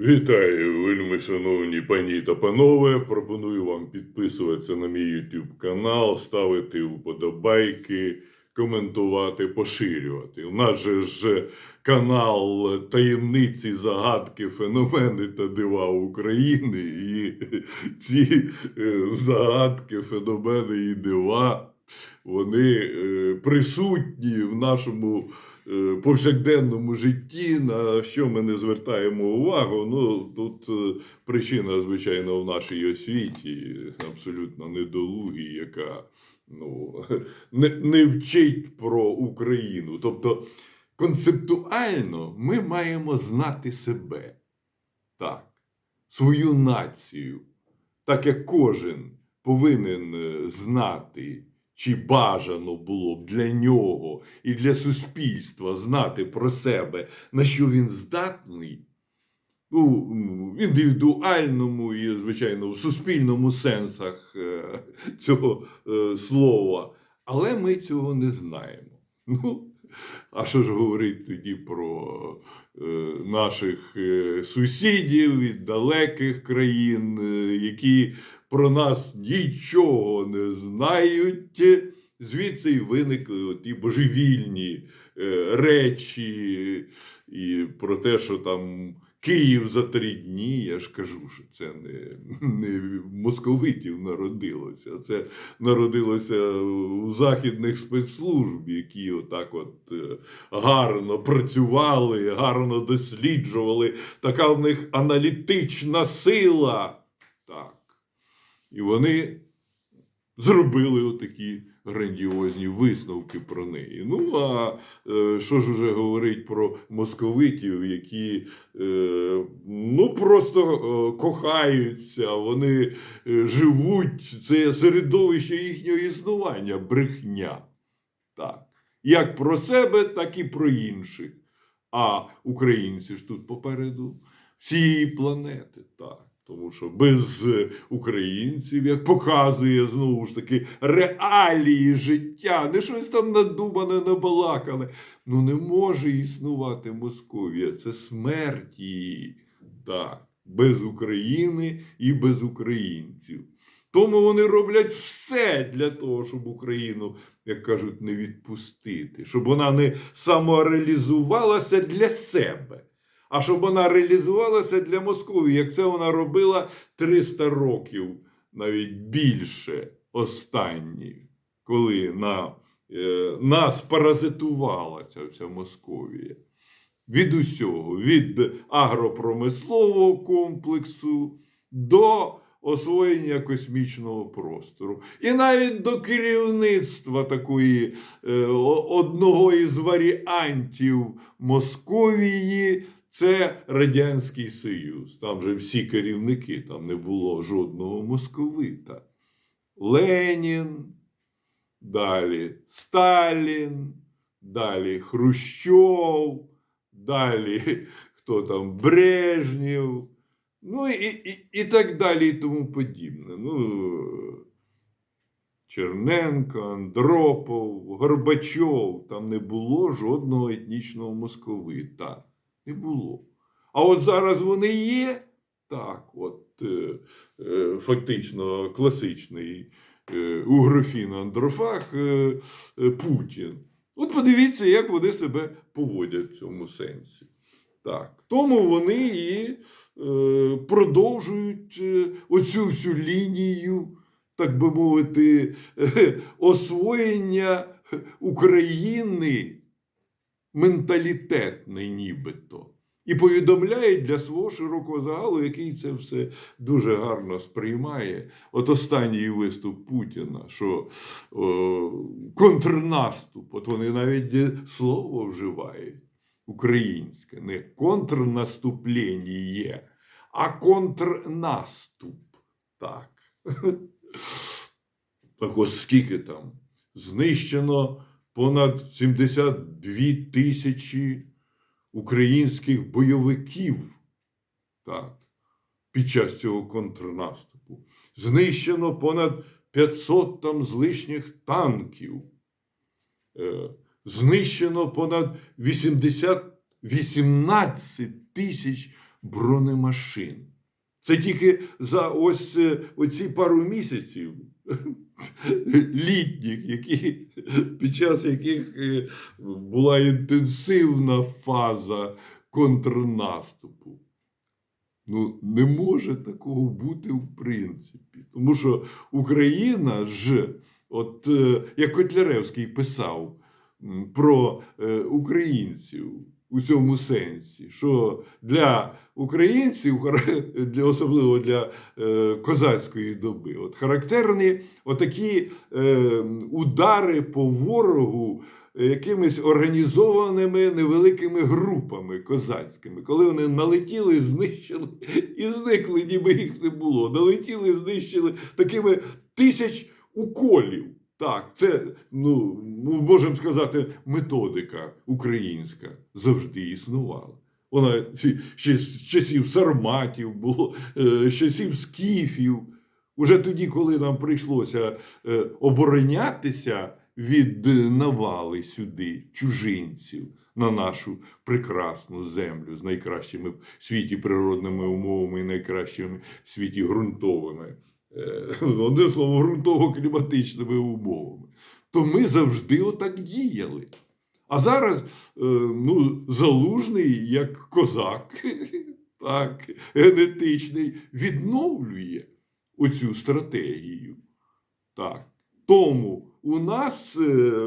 Вітаю, вельми шановні пані та панове. Пропоную вам підписуватися на мій YouTube канал, ставити вподобайки, коментувати, поширювати. У нас же ж канал таємниці, загадки, феномени та дива України. І ці е, загадки, феномени і дива вони е, присутні в нашому повсякденному житті, на що ми не звертаємо увагу. Ну тут е, причина, звичайно, в нашій освіті, абсолютно недолугій, яка ну, не, не вчить про Україну. Тобто концептуально ми маємо знати себе, так, свою націю, так як кожен повинен е, знати. Чи бажано було б для нього і для суспільства знати про себе, на що він здатний, ну, в індивідуальному і, звичайно, в суспільному сенсах е, цього е, слова. Але ми цього не знаємо. Ну, а що ж говорить тоді про е, наших сусідів від далеких країн, які про нас нічого не знають. Звідси й виникли ті божевільні е, речі, і про те, що там Київ за три дні. Я ж кажу, що це не, не московитів народилося, це народилося у західних спецслужб, які отак от е, гарно працювали, гарно досліджували. Така в них аналітична сила. Так. І вони зробили отакі грандіозні висновки про неї. Ну, а е, що ж уже говорить про московитів, які е, ну, просто е, кохаються, вони живуть, це середовище їхнього існування, брехня. Так. Як про себе, так і про інших. А українці ж тут попереду всієї планети. Так. Тому що без е, українців, як показує знову ж таки реалії життя, не щось там надумане, набалакане. Ну не може існувати Московія. Це смерть її. Так, без України і без українців. Тому вони роблять все для того, щоб Україну, як кажуть, не відпустити, щоб вона не самореалізувалася для себе а щоб вона реалізувалася для Московії, як це вона робила 300 років, навіть більше останні, коли на, е, нас паразитувала ця вся Московія. Від усього, від агропромислового комплексу до освоєння космічного простору. І навіть до керівництва такої е, одного із варіантів Московії. Це Радянський Союз. Там же всі керівники, там не було жодного московита. Ленін, далі Сталін, далі Хрущов, далі хто там Брежнєв, ну і, і, і так далі, і тому подібне. Ну, Черненко, Андропов, Горбачов, там не було жодного етнічного московита. Не було. А от зараз вони є. Так, от е, е, фактично класичний е, угрофін андрофаг е, е, Путін. От подивіться, як вони себе поводять в цьому сенсі. Так. Тому вони і продовжують оцю всю лінію, так би мовити, освоєння України менталітетне нібито. І повідомляють для свого широкого загалу, який це все дуже гарно сприймає. От останній виступ Путіна, що о, контрнаступ, от вони навіть слово вживають українське, не контрнаступлення, а контрнаступ. Так. Так ось скільки там знищено понад 72 тисячі українських бойовиків так, під час цього контрнаступу. Знищено понад 500 там з танків. Е, Знищено понад 80, 18 тисяч бронемашин. Це тільки за ось е, оці пару місяців літніх, які, під час яких е, була інтенсивна фаза контрнаступу. Ну, не може такого бути в принципі. Тому що Україна ж, от е, як Котляревський писав про е, українців у цьому сенсі, що для українців, для, особливо для е, козацької доби, от характерні отакі е, удари по ворогу якимись організованими невеликими групами козацькими, коли вони налетіли, знищили і зникли, ніби їх не було. Налетіли, знищили такими тисяч уколів. Так, це, ну, можемо сказати, методика українська завжди існувала. Вона ще з часів сарматів було, е, з часів скіфів. Уже тоді, коли нам прийшлося е, оборонятися від е, навали сюди чужинців на нашу прекрасну землю з найкращими в світі природними умовами і найкращими в світі ґрунтовими, е, одне слово, ґрунтово-кліматичними умовами, то ми завжди отак діяли. А зараз е, ну, залужний як козак, так, генетичний, відновлює оцю стратегію. Так. Тому у нас е,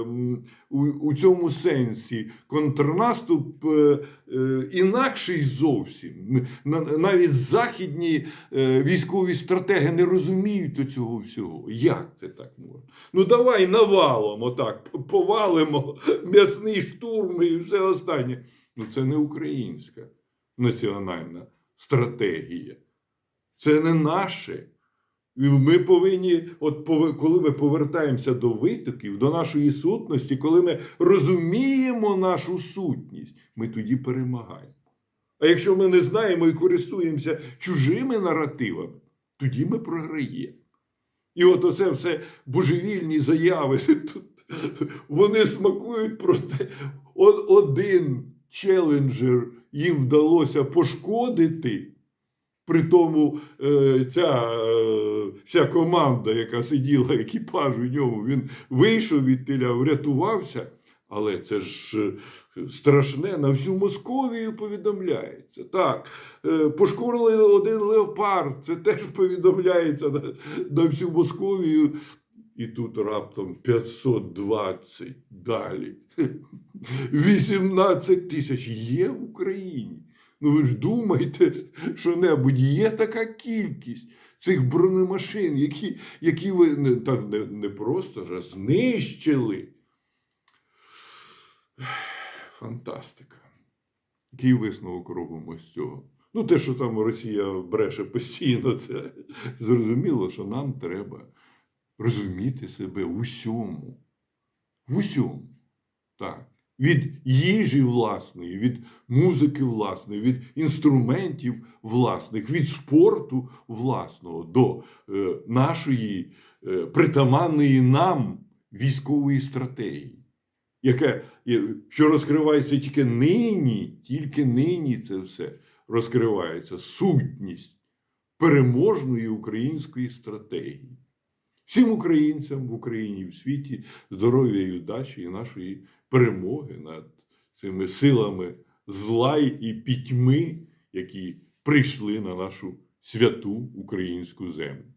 у, у цьому сенсі контрнаступ е, е, інакший зовсім. Навіть західні військові стратеги не розуміють цього всього. Як це так можна? Ну давай навалом, отак, повалимо м'ясний штурм і все останнє. Ну це не українська національна стратегія. Це не наше. Ми повинні, от коли ми повертаємося до витоків, до нашої сутності, коли ми розуміємо нашу сутність, ми тоді перемагаємо. А якщо ми не знаємо і користуємося чужими наративами, тоді ми програємо. І от оце все божевільні заяви. Тут вони смакують про те, один челенджер їм вдалося пошкодити. При тому е, ця е, вся команда, яка сиділа, екіпаж у ньому, він вийшов від теля, врятувався. Але це ж е, страшне, на всю Московію повідомляється. Так, пошкодили один леопард, це теж повідомляється на, на всю Московію. І тут раптом 520 далі. 18 тисяч є в Україні. Ну ви ж думаєте, що небудь є така кількість цих бронемашин, які, які ви не, так, не, не просто ж, а знищили. Фантастика. Який висновок робимо з цього? Ну, те, що там Росія бреше постійно, це зрозуміло, що нам треба розуміти себе в усьому. В усьому. Так. Від їжі власної, від музики власної, від інструментів власних, від спорту власного до е, нашої е, притаманної нам військової стратегії, яке, що розкривається тільки нині, тільки нині це все розкривається сутність переможної української стратегії. Всім українцям в Україні і в світі здоров'я і удачі і нашої перемоги над цими силами зла і пітьми, які прийшли на нашу святу українську землю.